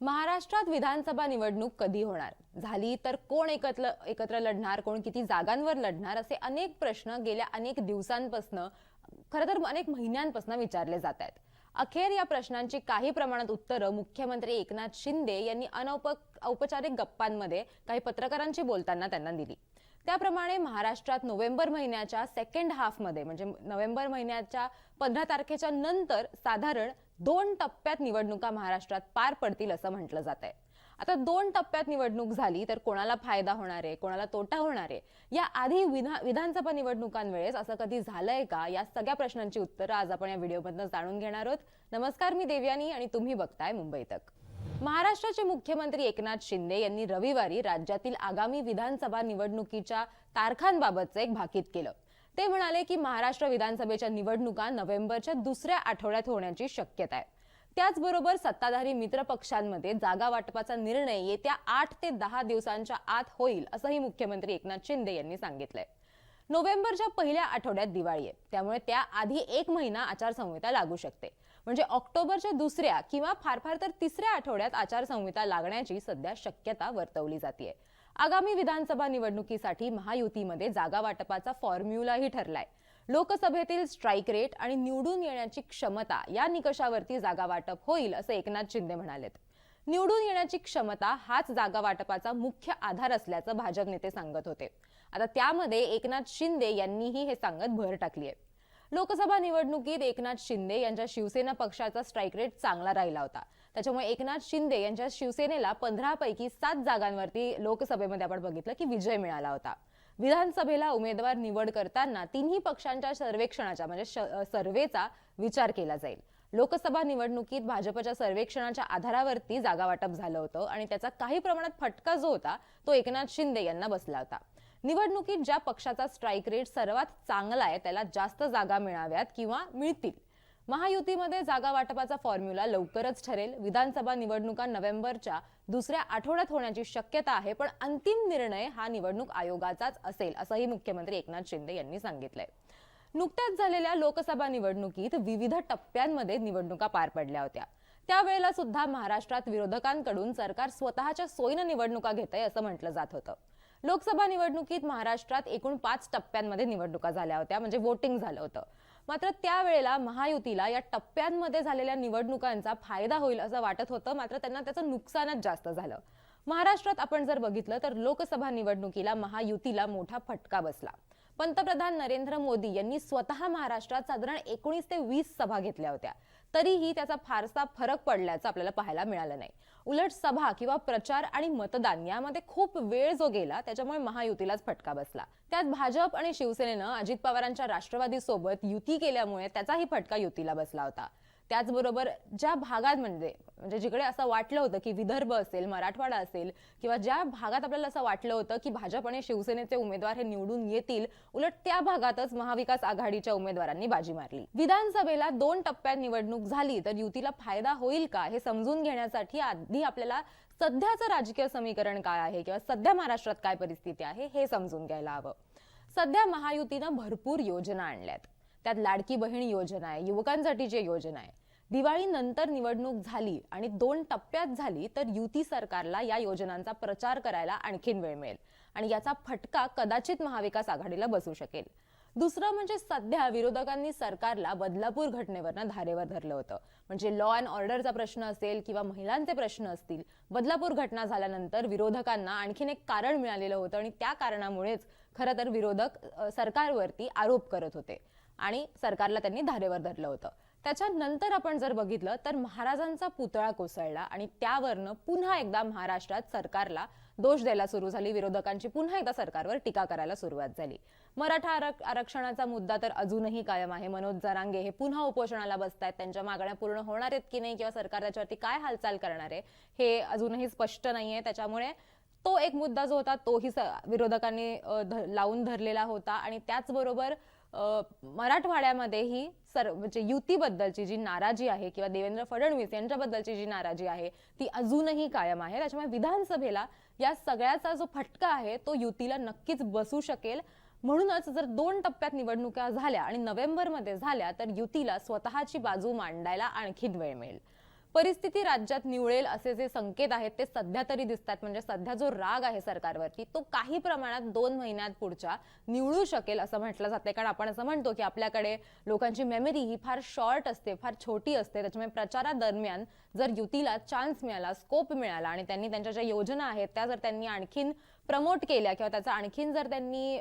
महाराष्ट्रात विधानसभा निवडणूक कधी होणार? झाली तर कोण एकत्र एकत्र लढणार? कोण किती जागांवर लढणार? असे अनेक प्रश्न गेल्या अनेक दिवसांपासून खरं तर अनेक महिन्यांपासून विचारले जात आहेत अखेर या प्रश्नांची काही प्रमाणात उत्तरं मुख्यमंत्री एकनाथ शिंदे यांनी अनौप औपचारिक गप्पांमध्ये काही पत्रकारांशी बोलताना त्यांना दिली. त्याप्रमाणे महाराष्ट्रात नोव्हेंबर महिन्याच्या सेकंड हाफमध्ये म्हणजे नोव्हेंबर महिन्याच्या पंधरा तारखेच्या नंतर साधारण दोन टप्प्यात निवडणुका महाराष्ट्रात पार पडतील असं म्हटलं जात आहे आता दोन टप्प्यात निवडणूक झाली तर कोणाला फायदा होणार आहे कोणाला तोटा होणार आहे? या आधी विधा विधानसभा निवडणुकांवेळेस असं कधी झालंय का? या सगळ्या प्रश्नांची उत्तरं आज आपण या व्हिडिओमधनं जाणून घेणार आहोत. नमस्कार मी देवयानी आणि तुम्ही बघताय मुंबई तक. महाराष्ट्राचे मुख्यमंत्री एकनाथ शिंदे यांनी रविवारी राज्यातील आगामी विधानसभा निवडणुकीच्या तारखांबाबतचं एक भाकीत केलं. ते म्हणाले की महाराष्ट्र विधानसभेच्या निवडणुका नोव्हेंबरच्या दुसऱ्या आठवड्यात होण्याची शक्यता आहे. त्याचबरोबर सत्ताधारी मित्र पक्षांमध्ये जागा वाटपाचा निर्णय येत्या आठ ते दहा दिवसांच्या आत होईल असंही मुख्यमंत्री एकनाथ शिंदे यांनी सांगितलंय. नोव्हेंबरच्या पहिल्या आठवड्यात दिवाळी आहे. त्यामुळे त्याआधी एक महिना आचारसंहिता लागू शकते. म्हणजे ऑक्टोबरच्या दुसऱ्या किंवा फार फार तर तिसऱ्या आठवड्यात आचारसंहिता लागण्याची सध्या शक्यता वर्तवली जाते आगामी विधानसभा निवडणुकीसाठी महायुतीमध्ये जागा वाटपाचा फॉर्म्युलाही ठरलाय. लोकसभेतील स्ट्राईक रेट आणि निवडून येण्याची क्षमता या निकषावरती जागा वाटप होईल असं एकनाथ शिंदे म्हणालेत. निवडून येण्याची क्षमता हाच जागा वाटपाचा मुख्य आधार असल्याचं भाजप नेते सांगत होते. आता त्यामध्ये एकनाथ शिंदे यांनीही हे सांगत भर टाकली आहे लोकसभा निवडणुकीत एकनाथ शिंदे यांच्या शिवसेना पक्षाचा स्ट्राईक रेट चांगला राहिला होता. त्याच्यामुळे एकनाथ शिंदे यांच्या शिवसेनेला पंधरापैकी सात जागांवरती लोकसभेमध्ये आपण बघितलं की विजय मिळाला होता. विधानसभेला उमेदवार निवड करताना तिन्ही पक्षांच्या सर्वेक्षणाच्या म्हणजे सर्वेचा विचार केला जाईल. लोकसभा निवडणुकीत भाजपच्या सर्वेक्षणाच्या आधारावरती जागा वाटप झालं होतं आणि त्याचा काही प्रमाणात फटका जो होता तो एकनाथ शिंदे यांना बसला होता. निवडणुकीत ज्या पक्षाचा स्ट्राईक रेट सर्वात चांगला आहे त्याला जास्त जागा मिळाव्यात किंवा मिळतील महायुतीमध्ये जागा वाटपाचा फॉर्म्युला लवकरच ठरेल. विधानसभा निवडणुका नोव्हेंबरच्या दुसऱ्या आठवड्यात होण्याची शक्यता आहे पण अंतिम निर्णय हा निवडणूक आयोगाचाच असेल असंही मुख्यमंत्री एकनाथ शिंदे यांनी सांगितलंय. नुकत्याच झालेल्या लोकसभा निवडणुकीत विविध टप्प्यांमध्ये निवडणुका पार पडल्या होत्या. त्यावेळेला सुद्धा महाराष्ट्रात विरोधकांकडून सरकार स्वतःच्या सोयीनं निवडणुका घेत आहे असं म्हटलं जात होतं. लोकसभा निवडणुकीत महाराष्ट्रात एकूण पाच टप्प्यांमध्ये निवडणुका झाल्या होत्या म्हणजे वोटिंग झालं होतं. मात्र त्यावेळेला महायुतीला या टप्प्यांमध्ये झालेल्या निवडणुकांचा फायदा होईल असं वाटत होतं. मात्र त्यांना त्याचं नुकसानच जास्त झालं. महाराष्ट्रात आपण जर बघितलं तर लोकसभा निवडणुकीला महायुतीला मोठा फटका बसला. पंतप्रधान नरेंद्र मोदी यांनी स्वतः महाराष्ट्रात साधारण एकोणीस ते वीस सभा घेतल्या होत्या. तरीही त्याचा फारसा फरक पडल्याचं आपल्याला पाहायला मिळालं नाही. उलट सभा किंवा प्रचार आणि मतदान यामध्ये खूप वेळ जो गेला त्याच्यामुळे महायुतीलाच फटका बसला. त्यात भाजप आणि शिवसेनेनं अजित पवारांच्या राष्ट्रवादी सोबत युती केल्यामुळे त्याचाही फटका युतीला बसला होता. त्याचबरोबर ज्या भागांमध्ये म्हणजे, म्हणजे जिकडे असं वाटलं होतं की विदर्भ असेल मराठवाडा असेल किंवा ज्या भागात आपल्याला असं वाटलं होतं की भाजप आणि शिवसेनेचे उमेदवार हे निवडून येतील उलट त्या भागातच महाविकास आघाडीच्या उमेदवारांनी बाजी मारली. विधानसभेला दोन टप्प्यात निवडणूक झाली तर युतीला फायदा होईल का हे समजून घेण्यासाठी आधी आपल्याला सध्याचं राजकीय समीकरण काय आहे किंवा सध्या महाराष्ट्रात काय परिस्थिती आहे हे समजून घ्यायला हवं. सध्या महायुतीनं भरपूर योजना आणल्यात. त्यात लाडकी बहीण योजना आहे युवकांसाठीची योजना आहे दिवाळीनंतर निवडणूक झाली आणि दोन टप्प्यात झाली तर युती सरकारला या योजनांचा प्रचार करायला आणखीन वेळ मिळेल. आणि याचा फटका कदाचित महाविकास आघाडीला बसू शकेल. दुसरं म्हणजे सध्या विरोधकांनी सरकारला बदलापूर घटनेवरनं धारेवर धरलं होतं. म्हणजे लॉ अँड ऑर्डरचा प्रश्न असेल किंवा महिलांचे प्रश्न असतील बदलापूर घटना झाल्यानंतर विरोधकांना आणखीन एक कारण मिळालेलं होतं आणि त्या कारणामुळेच खरं तर विरोधक सरकारवरती आरोप करत होते आणि सरकारला त्यांनी धारेवर धरलं होतं. त्याच्यानंतर आपण जर बघितलं तर महाराजांचा पुतळा कोसळला आणि त्यावरनं पुन्हा एकदा महाराष्ट्रात सरकारला दोष द्यायला सुरू झाली. विरोधकांची पुन्हा एकदा सरकारवर टीका करायला सुरुवात झाली. मराठा आरक्षणाचा मुद्दा तर अजूनही कायम आहे. मनोज जरांगे हे पुन्हा उपोषणाला बसतायत. त्यांच्या मागण्या पूर्ण होणार आहेत की नाही किंवा सरकार त्याच्यावरती काय हालचाल करणार आहे हे अजूनही स्पष्ट नाहीये. त्याच्यामुळे तो एक मुद्दा जो होता तोही विरोधकांनी लावून धरलेला होता आणि त्याचबरोबर मराठवाड्यामध्येही सर म्हणजे युतीबद्दलची जी नाराजी आहे किंवा देवेंद्र फडणवीस यांच्याबद्दलची जी नाराजी आहे ती अजूनही कायम आहे. त्याच्यामुळे विधानसभेला या सगळ्याचा जो फटका आहे तो युतीला नक्कीच बसू शकेल. म्हणूनच जर दोन टप्प्यात निवडणुका झाल्या आणि नोव्हेंबरमध्ये झाल्या तर युतीला स्वतःची बाजू मांडायला आणखीन वेळ मिळेल. परिस्थिती राज्यात निवळेल असे जे संकेत आहेत ते सध्या तरी दिसतात म्हणजे सध्या जो राग आहे सरकारवरती तो काही प्रमाणात दोन महिन्यात पुढच्या निवळू शकेल असं म्हटलं जाते कारण आपण असं म्हणतो की आपल्याकडे लोकांची मेमरी ही फार शॉर्ट असते फार छोटी असते. त्याच्यामुळे प्रचारादरम्यान जर युतीला चान्स मिळाला स्कोप मिळाला आणि त्यांनी त्यांच्या ज्या योजना आहेत त्या जर त्यांनी आणखीन प्रमोट केल्या किंवा त्याचा आणखीन जर त्यांनी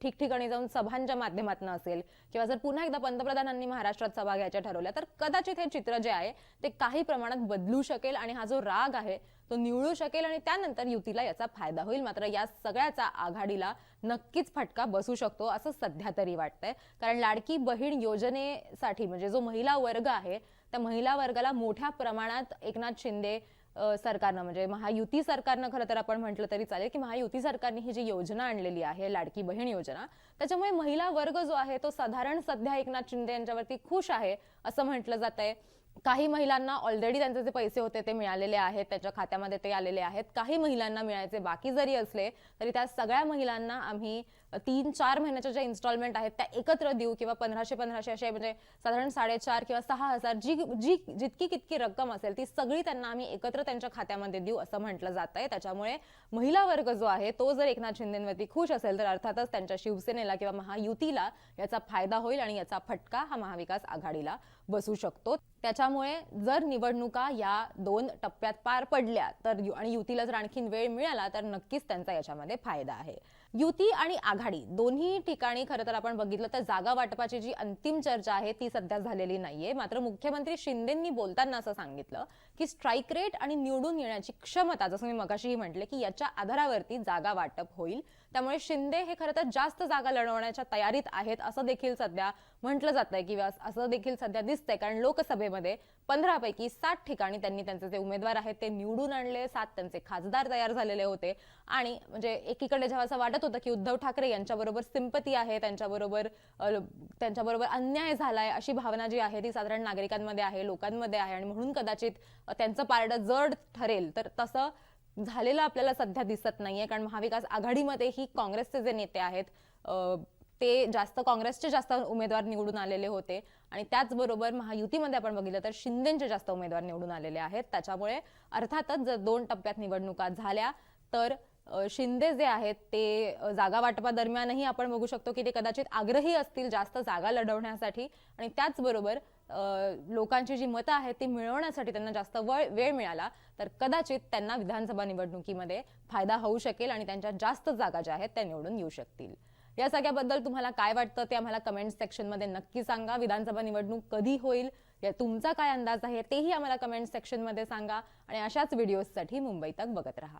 ठिकठिकाणी जाऊन सभांच्या माध्यमातून असेल किंवा जर पुन्हा एकदा पंतप्रधानांनी महाराष्ट्रात सभा घ्यायच्या ठरवल्या तर कदाचित हे चित्र जे आहे ते काही प्रमाणात बदलू शकेल आणि हा जो राग आहे तो निवळू शकेल आणि त्यानंतर युतीला याचा फायदा होईल. मात्र या सगळ्याचा आघाडीला नक्कीच फटका बसू शकतो असं सध्या तरी वाटतंय. कारण लाडकी बहीण योजनेसाठी म्हणजे जो महिला वर्ग आहे त्या महिला वर्गाला मोठ्या प्रमाणात एकनाथ शिंदे सरकारनं म्हणजे महायुती सरकारनं खरं तर आपण म्हटलं तरी चालेल की महायुती सरकारने ही जी योजना आणलेली आहे लाडकी बहीण योजना त्याच्यामुळे महिला वर्ग जो आहे तो साधारण सध्या एकनाथ शिंदे यांच्यावरती खुश आहे असं म्हटलं जात आहे काही महिलांना ऑलरेडी त्यांचे जे पैसे होते ते मिळालेले आहेत त्याच्या खात्यामध्ये ते आलेले आहेत. काही महिलांना मिळायचे बाकी जरी असले तरी त्या सगळ्या महिलांना आम्ही तीन चार महिन्याच्या ज्या इन्स्टॉलमेंट आहेत त्या एकत्र देऊ किंवा पंधराशे पंधराशे असे म्हणजे साधारण साडेचार किंवा सहा हजार जी जी जितकी कितकी रक्कम असेल ती सगळी त्यांना आम्ही एकत्र त्यांच्या खात्यामध्ये देऊ असं म्हटलं जात आहे त्याच्यामुळे महिला वर्ग जो आहे तो जर एकनाथ शिंदेवरती खुश असेल तर अर्थातच त्यांच्या शिवसेनेला किंवा महायुतीला याचा फायदा होईल आणि याचा फटका हा महाविकास आघाडीला बसू शकतो. त्याच्यामुळे जर निवडणुका या दोन टप्प्यात पार पडल्या तर आणि युतीला जर आणखीन वेळ मिळाला तर नक्कीच त्यांचा याच्यामध्ये फायदा आहे. युती आणि आघाडी दोन्ही ठिकाणी खरं तर आपण बघितलं तर जागा वाटपाची जी अंतिम चर्चा आहे ती सध्या झालेली नाहीये. मात्र मुख्यमंत्री शिंदेंनी बोलताना असं सांगितलं की स्ट्राईक रेट आणि निवडून येण्याची क्षमता जसं मी मगाशीही म्हटले की याच्या आधारावरती जागा वाटप होईल. त्यामुळे शिंदे हे खरं तर जास्त जागा लढवण्याच्या तयारीत आहेत असं देखील सध्या म्हटलं जात आहे किंवा असं देखील सध्या दिसतंय. कारण लोकसभेमध्ये पंधरा पैकी सात ठिकाणी त्यांनी त्यांचे जे उमेदवार आहेत ते निवडून आणले. सात त्यांचे खासदार तयार झालेले होते. आणि म्हणजे एकीकडे जेव्हा असं वाटत होतं की उद्धव ठाकरे यांच्याबरोबर सिंपती आहे त्यांच्याबरोबर त्यांच्याबरोबर अन्याय झालाय अशी भावना जी आहे ती साधारण नागरिकांमध्ये आहे लोकांमध्ये आहे. आणि म्हणून कदाचित त्यांचं पारडं जड ठरेल तर तसं झालेलं आपल्याला सध्या दिसत नाहीये कारण महाविकास आघाडीमध्ये ही काँग्रेसचे जे नेते आहेत ते जास्त काँग्रेसचे जास्त उमेदवार निवडून आलेले होते. आणि त्याचबरोबर महायुतीमध्ये आपण बघितलं तर शिंदेचे जास्त उमेदवार निवडून आलेले आहेत. त्याच्यामुळे अर्थातच जर दोन टप्प्यात निवडणुका झाल्या तर शिंदे जे आहेत ते जागा वाटपादरम्यानही आपण बघू शकतो की ते कदाचित आग्रही असतील जास्त जागा लढवण्यासाठी. आणि त्याचबरोबर लोकांची जी मतं आहेत ती मिळवण्यासाठी त्यांना जास्त वळ वेळ मिळाला तर कदाचित त्यांना विधानसभा निवडणुकीमध्ये फायदा होऊ शकेल आणि त्यांच्या जास्त जागा ज्या आहेत त्या निवडून येऊ शकतील. या सगळ्याबद्दल तुम्हाला काय वाटतं ते आम्हाला कमेंट सेक्शनमध्ये नक्की सांगा. विधानसभा निवडणूक कधी होईल? या तुमचा काय अंदाज आहे तेही आम्हाला कमेंट सेक्शनमध्ये सांगा. आणि अशाच व्हिडिओजसाठी मुंबई तक बघत राहा.